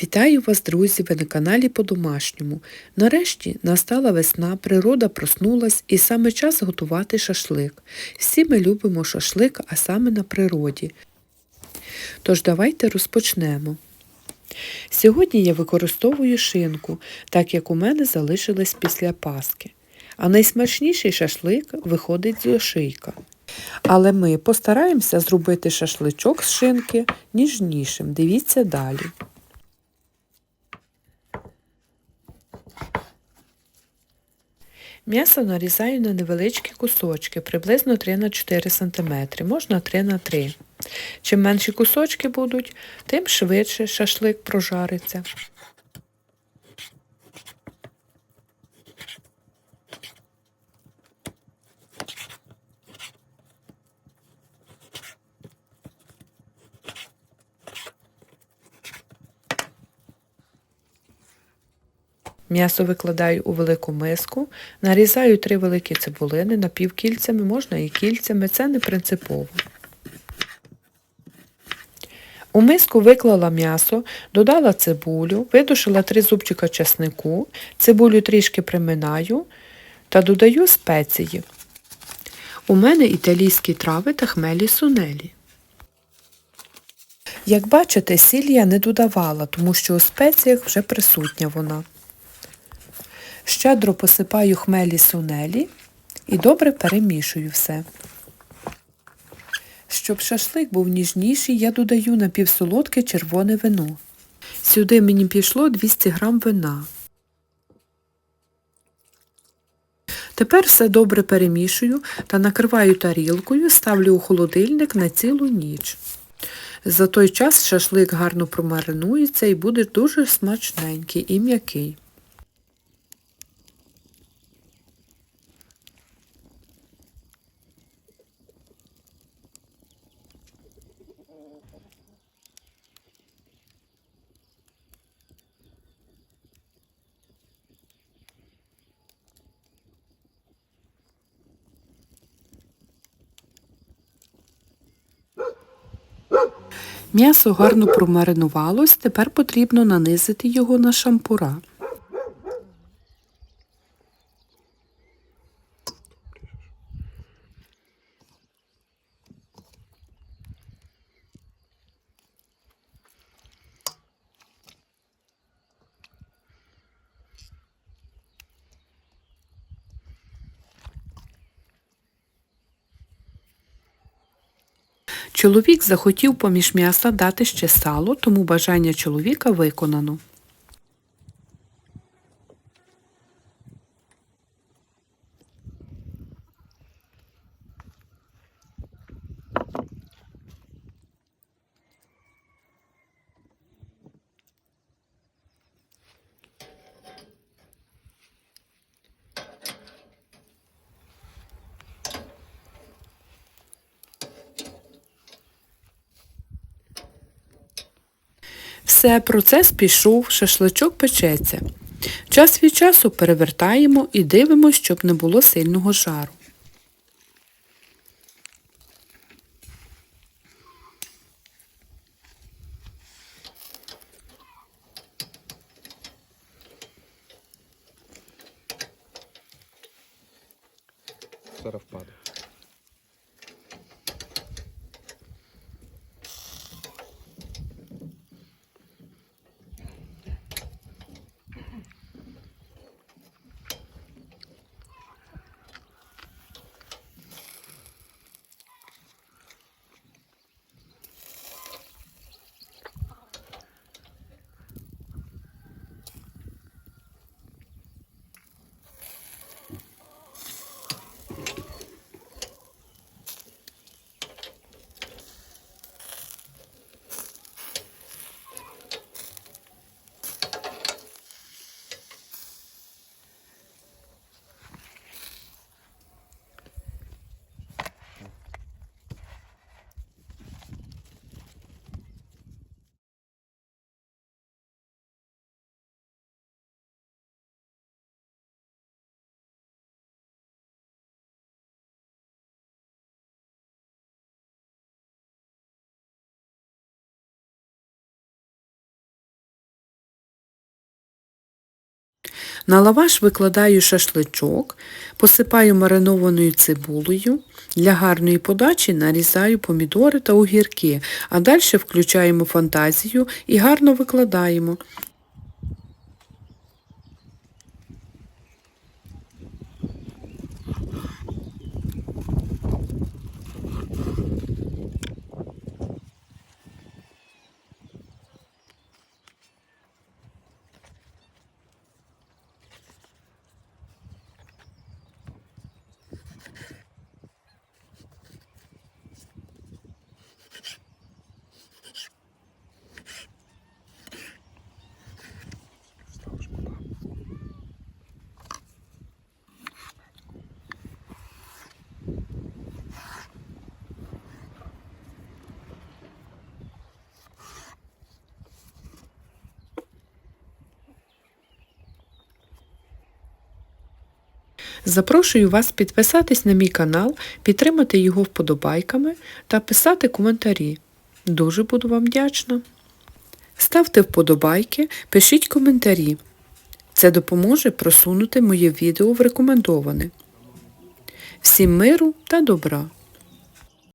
Вітаю вас, друзі! Ви на каналі по-домашньому. Нарешті настала весна, природа проснулась і саме час готувати шашлик. Всі ми любимо шашлик, а саме на природі. Тож давайте розпочнемо. Сьогодні я використовую шинку, так як у мене залишилось після Паски. А найсмачніший шашлик виходить з ошийка. Але ми постараємося зробити шашличок з шинки ніжнішим. Дивіться далі. М'ясо нарізаю на невеличкі кусочки, приблизно 3 на 4 см, можна 3 на 3 Чим менші кусочки будуть, тим швидше шашлик прожариться. М'ясо викладаю у велику миску, нарізаю три великі цибулини напівкільцями, можна і кільцями, це не принципово. У миску виклала м'ясо, додала цибулю, видушила три зубчика чеснику, цибулю трішки приминаю та додаю спеції. У мене італійські трави та хмелі сунелі. Як бачите, сіль я не додавала, тому що у спеціях вже присутня вона. Щедро посипаю хмелі сунелі і добре перемішую все. Щоб шашлик був ніжніший, я додаю напівсолодке червоне вино. Сюди мені пішло 200 г вина. Тепер все добре перемішую та накриваю тарілкою, ставлю у холодильник на цілу ніч. За той час шашлик гарно промаринується і буде дуже смачненький і м'який. М'ясо гарно промаринувалось, тепер потрібно нанизити його на шампура. Чоловік захотів поміж м'яса дати ще сало, тому бажання чоловіка виконано. Все, процес пішов, шашличок печеться. Час від часу перевертаємо і дивимося, щоб не було сильного жару. Зараз впаде. На лаваш викладаю шашличок, посипаю маринованою цибулею. Для гарної подачі нарізаю помідори та огірки, а далі включаємо фантазію і гарно викладаємо. Запрошую вас підписатись на мій канал, підтримати його вподобайками та писати коментарі. Дуже буду вам вдячна. Ставте вподобайки, пишіть коментарі. Це допоможе просунути моє відео в рекомендоване. Всім миру та добра!